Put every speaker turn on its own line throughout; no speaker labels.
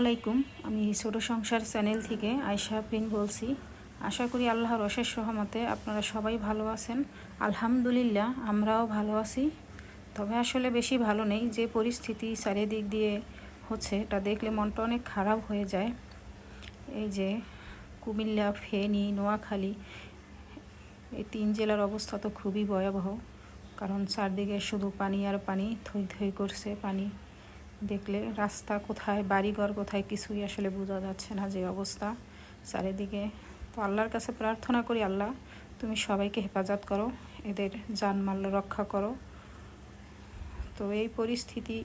আলাইকুম। আমি ছোট সংসার চ্যানেল থেকে আয়শা প্রিন বলছি। আশা করি আল্লাহর অশেষ সহমতে আপনারা সবাই ভালো আছেন। আলহামদুলিল্লাহ, আমরাও ভালো আছি। তবে আসলে বেশি ভালো নেই, যে পরিস্থিতি চারিদিক দিয়ে হচ্ছে, এটা দেখলে মনটা অনেক খারাপ হয়ে যায়। এই যে কুমিল্লা, ফেনী, নোয়াখালী, এই তিন জেলার অবস্থা তো খুবই ভয়াবহ। কারণ চারদিকে শুধু পানি আর পানি, থই থই করছে পানি। দেখলে রাস্তা কোথায়, বাড়িঘর কোথায় কিছুই আসলে বোঝা যাচ্ছে না যে অবস্থা। চারিদিকে তো আল্লাহর কাছে প্রার্থনা করি, আল্লাহ তুমি সবাইকে হেফাজত করো, এদের জানমাল রক্ষা করো। তো এই পরিস্থিতি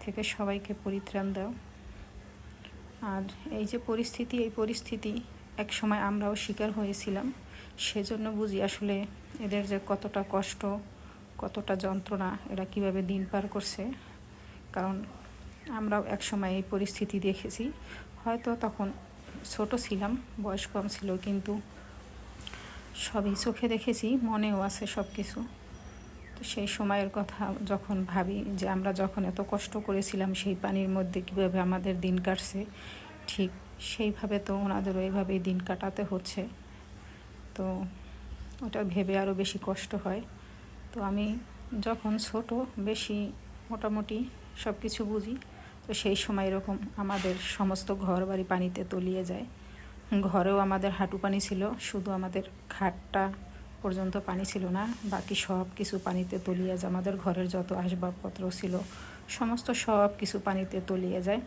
থেকে সবাইকে পরিত্রাণ দাও। আর এই যে পরিস্থিতি, এই পরিস্থিতি এক সময় আমরাও শিকার হয়েছিলাম। সেজন্য বুঝি আসলে এদের যে কতটা কষ্ট, কতটা যন্ত্রণা, এরা কীভাবে দিন পার করছে। কারণ আমরাও এক সময় এই পরিস্থিতি দেখেছি। হয়তো তখন ছোট ছিলাম, বয়স কম ছিল, কিন্তু সবই চোখে দেখেছি, মনেও আছে সব কিছু তো সেই সময়ের কথা যখন ভাবি যে আমরা যখন এত কষ্ট করেছিলাম সেই পানির মধ্যে কীভাবে আমাদের দিন কাটছে, ঠিক সেইভাবে তো ওনাদেরও এইভাবেই দিন কাটাতে হচ্ছে। তো ওটা ভেবে আরও বেশি কষ্ট হয়। তো আমি যখন ছোট, বেশি মোটামুটি সব কিছু বুঝি। তো সেই সময় এরকম আমাদের সমস্ত ঘর বাড়ি পানিতে তলিয়ে যায়। ঘরেও আমাদের হাঁটু পানি ছিল, শুধু আমাদের খাটটা পর্যন্ত পানি ছিল না, বাকি সব কিছু পানিতে তলিয়ে যায়। আমাদের ঘরের যত আসবাবপত্র ছিল, সমস্ত সব কিছু পানিতে তলিয়ে যায়।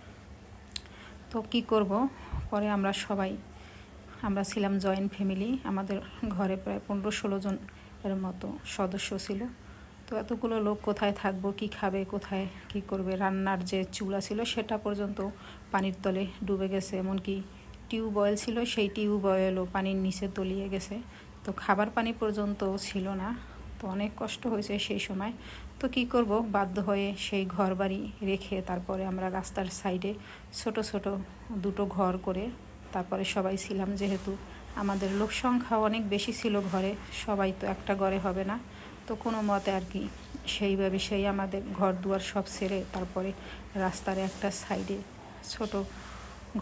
তো কি করব? পরে আমরা সবাই, আমরা ছিলাম জয়েন্ট ফ্যামিলি আমাদের ঘরে প্রায় পনেরো ষোলো জন এর মতো সদস্য ছিল। তো এতগুলো লোক কোথায় থাকব, কি খাবে, কোথায় কি করবে, রান্নার যে চুলা ছিল সেটা পর্যন্ত পানির তলে ডুবে গেছে, এমনকি টিউবওয়েল ছিল সেই টিউবওয়েলও পানির নিচে তলিয়ে গেছে। তো খাবার পানি পর্যন্ত ছিল না, তো অনেক কষ্ট হয়েছে সেই সময়। তো কি করব, বাধ্য হয়ে সেই ঘর বাড়ি রেখে তারপরে আমরা রাস্তার সাইডে ছোট ছোট দুটো ঘর করে তারপরে সবাই ছিলাম যেহেতু আমাদের লোক সংখ্যা অনেক বেশি ছিল ঘরে, সবাই তো একটা ঘরে হবে না। তো কোনো মতে আর কি সেইভাবে সেই আমাদের ঘর দুয়ার সব সেরে তারপরে রাস্তার একটা সাইডে ছোট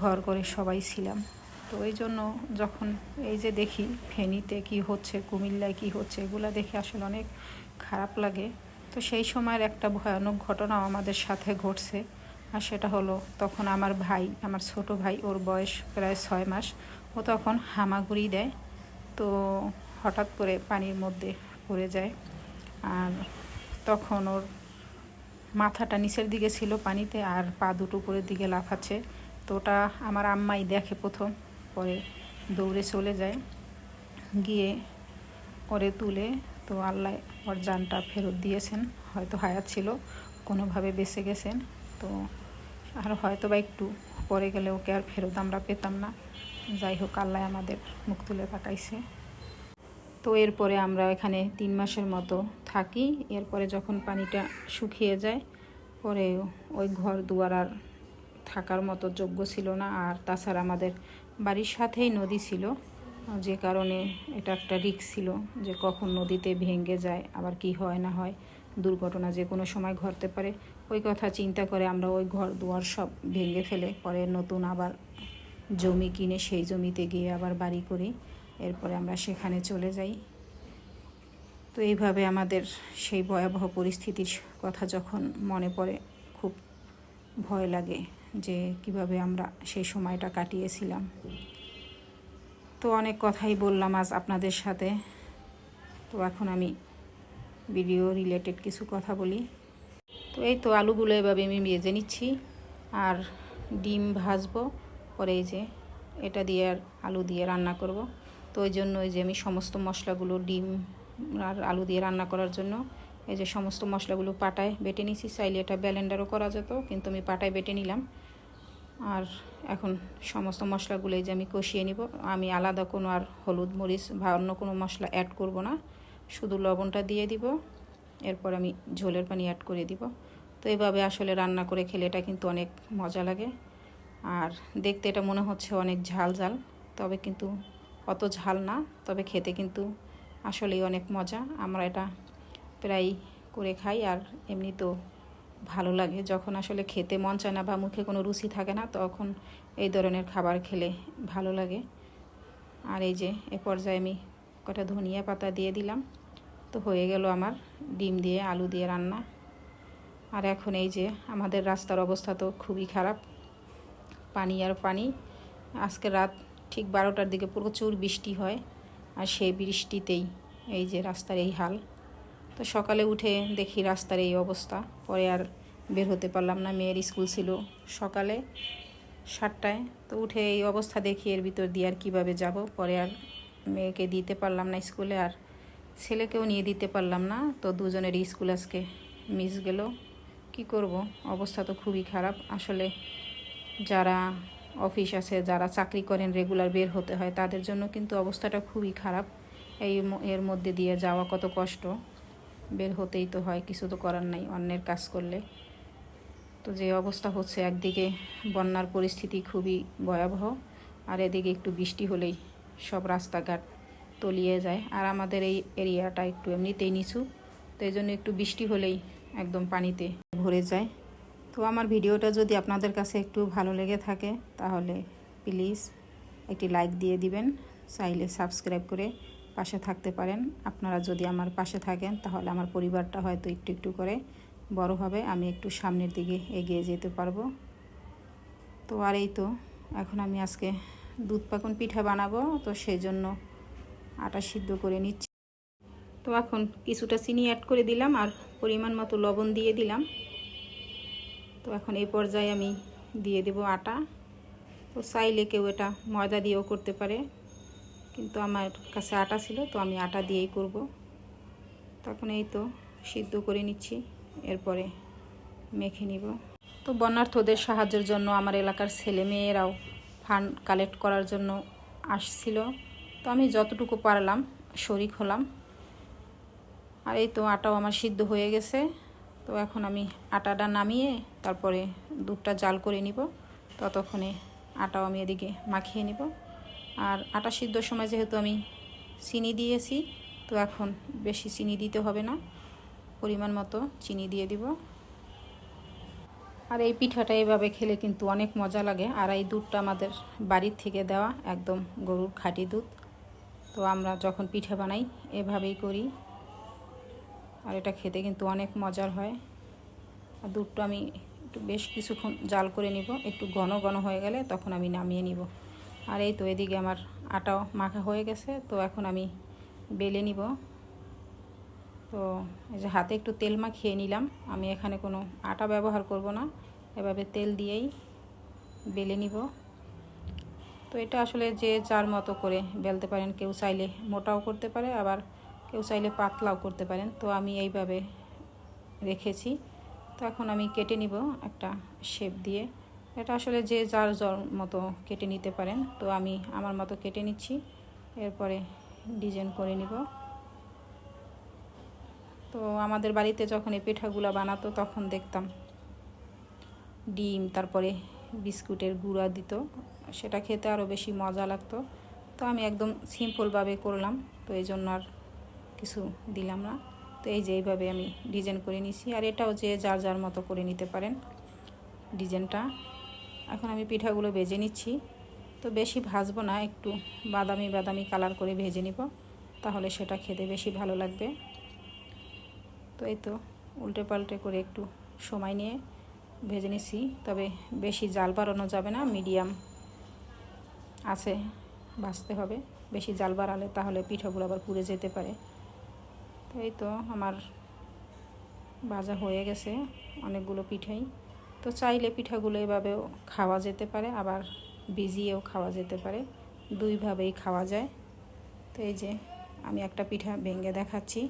ঘর করে সবাই ছিলাম। তো ওই জন্য যখন এই যে দেখি ফেনীতে কি হচ্ছে, কুমিল্লায় কি হচ্ছে, এগুলো দেখে আসলে অনেক খারাপ লাগে। তো সেই সময়ের একটা ভয়ানক ঘটনাও আমাদের সাথে ঘটছে। আর সেটা হলো তখন আমার ভাই, আমার ছোট ভাই, ওর বয়স প্রায় ছয় মাস, ও তখন হামাগুড়ি দেয়। তো হঠাৎ করে পানির মধ্যে পড়ে যায়। আর তখন ওর মাথাটা নিচের দিকে ছিল পানিতে আর পা দুটো উপরের দিকে লাফাচ্ছে। তো ওটা আমার আম্মাই দেখে প্রথম। পরে দৌড়ে চলে যায়। গিয়ে করে তুলে তো আল্লাহ ওর জানটা ফেরত দিয়েছেন। হয়তো হায়াত ছিল, কোনোভাবে বেঁচে গেছেন। তো আর হয়তো বা একটু পরে গেলে ওকে আর ফেরত আমরা পেতাম না। যাই হোক, আল্লাহ আমাদের মুখ তুলে তাকাইছে তো এরপরে আমরা এখানে তিন মাসের মতো থাকি। এরপরে যখন পানিটা শুকিয়ে যায়, পরে ওই ঘর দুয়ার আর থাকার মতো যোগ্য ছিল না। আর তাছাড়া আমাদের বাড়ির সাথেই নদী ছিল। যে কারণে এটা একটা রিক্স ছিল যে কখন নদীতে ভেঙে যায়, আবার কি হয় না হয়, দুর্ঘটনা যে কোনো সময় ঘটতে পারে। ওই কথা চিন্তা করে আমরা ওই ঘর দুয়ার সব ভেঙে ফেলে, পরে নতুন আবার জমি কিনে সেই জমিতে গিয়ে আবার বাড়ি করি। এরপরে আমরা সেখানে চলে যাই। তো এইভাবে আমাদের সেই ভয়াবহ পরিস্থিতির কথা যখন মনে পড়ে, খুব ভয় লাগে যে কীভাবে আমরা সেই সময়টা কাটিয়েছিলাম। তো অনেক কথাই বললাম আজ আপনাদের সাথে। তো এখন আমি ভিডিও রিলেটেড কিছু কথা বলি। তো এই তো আলুগুলো এভাবে আমি ভেজে নিচ্ছি। আর ডিম ভাজবো, পরে এই যে এটা দিয়ে আর আলু দিয়ে রান্না করব। তো ওই জন্য ওই যে আমি সমস্ত মশলাগুলো ডিম আর আলু দিয়ে রান্না করার জন্য এই যে সমস্ত মশলাগুলো পাটায় বেটে নিছি চাইলে এটা ব্যালেন্ডারও করা যেত, কিন্তু আমি পাটায় বেটে নিলাম। আর এখন সমস্ত মশলাগুলো যে আমি কষিয়ে নিব। আমি আলাদা কোনো আর হলুদ, মরিচ বা অন্য কোনো মশলা অ্যাড করব না। শুধু লবণটা দিয়ে দিব। এরপর আমি ঝোলের পানি অ্যাড করে দিব। তো এইভাবে আসলে রান্না করে খেলে এটা কিন্তু অনেক মজা লাগে। আর দেখতে এটা মনে হচ্ছে অনেক ঝাল ঝাল তবে কিন্তু অত ঝাল না, তবে খেতে কিন্তু আসলেই অনেক মজা। আমরা এটা প্রায় করে খাই আর এমনি তো ভালো লাগে। যখন আসলে খেতে মন চায় না বা মুখে কোনো রুচি থাকে না, তখন এই ধরনের খাবার খেলে ভালো লাগে। আর এই যে এ পর্যায়ে আমি কটা ধনিয়া পাতা দিয়ে দিলাম, তো হয়ে গেল আমার ডিম দিয়ে আলু দিয়ে রান্না। আর এখন এই যে আমাদের রাস্তার অবস্থা তো খুবই খারাপ, পানি আর পানি। আজকে রাত ঠিক বারোটার দিকে প্রচুর বৃষ্টি হয় আর সেই বৃষ্টিতেই এই যে রাস্তার এই হাল। তো সকালে উঠে দেখি রাস্তার এই অবস্থা। পরে আর বের হতে পারলাম না, মেয়ের স্কুল ছিল সকালে সাতটায়। তো উঠে এই অবস্থা দেখি এর ভিতর দিয়ে আর কীভাবে যাব। পরে আর মেয়েকে দিতে পারলাম না স্কুলে আর ছেলেকেও নিয়ে দিতে পারলাম না। তো দুজনের স্কুল আজকে মিস গেল। কি করব? অবস্থা তো খুবই খারাপ। আসলে যারা অফিস আছে, যারা চাকরি করেন রেগুলার বের হতে হয়, তাদের জন্য কিন্তু অবস্থাটা খুবই খারাপ। এই এর মধ্যে দিয়ে যাওয়া কত কষ্ট। বের হতেই তো হয়, কিছু তো করার নাই, অন্যের কাজ করলে। তো যে অবস্থা হচ্ছে, একদিকে বন্যার পরিস্থিতি খুবই ভয়াবহ, আর এদিকে একটু বৃষ্টি হলেই সব রাস্তাঘাট তলিয়ে যায়। আর আমাদের এই এরিয়াটা একটু এমনিতেই নিচু, তো এই জন্য একটু বৃষ্টি হলেই একদম পানিতে ভরে যায়। তো আমার ভিডিওটা যদি আপনাদের কাছে একটু ভালো লেগে থাকে, তাহলে প্লিজ একটি লাইক দিয়ে দিবেন। চাইলে সাবস্ক্রাইব করে পাশে থাকতে পারেন। আপনারা যদি আমার পাশে থাকেন, তাহলে আমার পরিবারটা হয়তো একটু একটু করে বড় হবে। আমি একটু সামনের দিকে এগিয়ে যেতে পারব। তো আর এই তো, এখন আমি আজকে দুধ পাকন পিঠা বানাবো। তো সেই জন্য আটা সিদ্ধ করে নিচ্ছি। তো এখন কিছুটা চিনি অ্যাড করে দিলাম আর পরিমাণ মতো লবণ দিয়ে দিলাম। তো এখন এই পর্যায়ে আমি দিয়ে দেব আটা। তো চাইলে কেউ এটা ময়দা দিয়েও করতে পারে, কিন্তু আমার কাছে আটা ছিল, তো আমি আটা দিয়েই করব। তখন এই তো সিদ্ধ করে নিচ্ছি, এরপরে মেখে নিব। তো বন্যার্থদের সাহায্যের জন্য আমার এলাকার ছেলে মেয়েরাও ফান্ড কালেক্ট করার জন্য আসছিল। তো আমি যতটুকু পারলাম, শরিক হলাম। আর এই তো আটাও আমার সিদ্ধ হয়ে গেছে। তো এখন আমি আটাটা নামিয়ে তারপরে দুধটা জাল করে নিব। ততক্ষণে আটাও আমি এদিকে মাখিয়ে নিব। আর আটা সিদ্ধর সময় যেহেতু আমি চিনি দিয়েছি, তো এখন বেশি চিনি দিতে হবে না। পরিমাণ মতো চিনি দিয়ে দিব। আর এই পিঠাটা এভাবে খেলে কিন্তু অনেক মজা লাগে। আর এই দুধটা আমাদের বাড়ির থেকে দেওয়া একদম গরুর খাঁটি দুধ। তো আমরা যখন পিঠা বানাই, এভাবেই করি। আর এটা খেতে কিন্তু অনেক মজার হয়। আর দুধটা আমি একটু বেশ কিছুক্ষণ জাল করে নিব। একটু ঘন ঘন হয়ে গেলে তখন আমি নামিয়ে নিব। আর এই তো এদিকে আমার আটাও মাখা হয়ে গেছে, তো এখন আমি বেলে নিব। তো এই যে হাতে একটু তেল মাখিয়ে নিলাম। আমি এখানে কোনো আটা ব্যবহার করব না। এভাবে তেল দিয়েই বেলে নিব। তো এটা আসলে যে যার মতো করে বেলতে পারেন। কেউ চাইলে মোটাও করতে পারে, আবার কেউ চাইলে পাতলাও করতে পারেন। তো আমি এইভাবে রেখেছি। তো এখন আমি কেটে নিব একটা শেপ দিয়ে। এটা আসলে যে যার যার মতো কেটে নিতে পারেন। তো আমি আমার মতো কেটে নিচ্ছি। এরপরে ডিজাইন করে নিব। তো আমাদের বাড়িতে যখন এই পিঠাগুলো বানাতো তখন দেখতাম ডিম, তারপরে বিস্কুটের গুঁড়া দিত। সেটা খেতে আরও বেশি মজা লাগতো। তো আমি একদম সিম্পলভাবে করলাম। তো এই জন্য আর কিছু দিলাম না। তো এই যে এইভাবে আমি ডিজাইন করে নিছি আর এটাও যে যার যার মতো করে নিতে পারেন ডিজাইনটা এখন আমি পিঠাগুলো ভেজে নিচ্ছি। তো বেশি ভাজবো না, একটু বাদামি বাদামি কালার করে ভেজে নিব, তাহলে সেটা খেতে বেশি ভালো লাগবে। তো এই তো উল্টে পাল্টে করে একটু সময় নিয়ে ভেজে নিচ্ছি তবে বেশি জাল বাড়ানো যাবে না, মিডিয়াম আছে, ভাজতে হবে। বেশি জাল বাড়ালে তাহলে পিঠাগুলো আবার পুড়ে যেতে পারে। এই তো আমার ভাজা হয়ে গেছে, অনেকগুলো পিঠাই। তো চাইলে পিঠাগুলো এভাবেও খাওয়া যেতে পারে, আবার ভিজিয়েও খাওয়া যেতে পারে। দুইভাবেই খাওয়া যায়। তো এই যে আমি একটা পিঠা ভেঙে দেখাচ্ছি,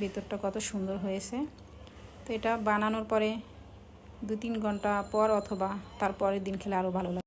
ভিতরটা কত সুন্দর হয়েছে। তো এটা বানানোর পরে দু তিন ঘণ্টা পর অথবা তার পরের দিন খেলে আরও ভালো লাগে।